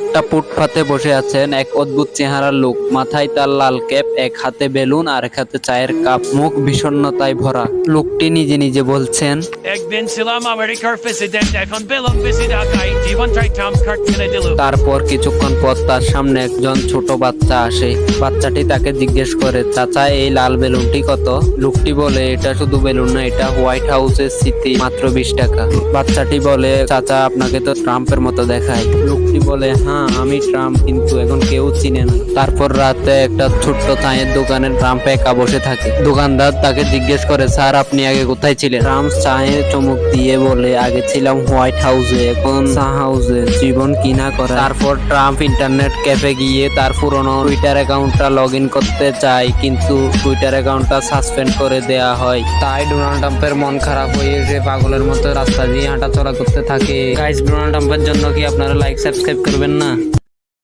একটা ফুটপাতে বসে আছেন এক অদ্ভুত চেহারার লোক। মাথায় তার লাল ক্যাপ এক হাতে বেলুন আর এক হাতে চায়ের কাপ। মুখ বিষণ্ণতায় ভরা। লোকটি নিজে নিজে বলছেন একদিন ছিলাম আমেরিকার প্রেসিডেন্ট এখন পেলাম বেশি ঢাকায় জীবন ট্রাই ট্রাম্প কার্ড কিনে দিল তারপর কিছুক্ষণ পর তার সামনে একজন ছোট বাচ্চা আসে। বাচ্চাটি তাকে জিজ্ঞেস করে চাচা এই লাল বেলুনটি কত? লোকটি বলে এটা শুধু বেলুন না এটা হোয়াইট হাউসের স্মৃতি মাত্র বিশ টাকা। বাচ্চাটি বলে চাচা আপনাকে তো ট্রাম্পের মতো দেখায়। লোকটি বলে হ্যাঁ আমি ট্রাম্প, কিন্তু এখন কেউ চিনে না। তারপর রাতে একটা ছোট্ট চায়ের দোকানে ট্রাম্প একা বসে থাকে। দোকানদার তাকে জিজ্ঞেস করে, স্যার, আপনি আগে কোথায় ছিলেন? ট্রাম্প চায়ে চমক দিয়ে বলে, আগে ছিলাম হোয়াইট হাউসে, এখন চা হাউসে, জীবন কিনা করে তারপর ট্রাম্প ইন্টারনেট ক্যাফে গিয়ে তার পুরনো টুইটার অ্যাকাউন্টটা লগ ইন করতে চায়, কিন্তু টুইটার অ্যাকাউন্টটা সাসপেন্ড করে দেয়া হয়। তাই ডোনাল্ড ট্রাম্পের মন খারাপ হয়ে সে পাগলের মতো রাস্তা দিয়ে হাঁটাচলা করতে থাকে। গাইস, ডোনাল্ড ট্রাম্পের জন্য কি আপনারা লাইক, সাবস্ক্রাইব করবেন? না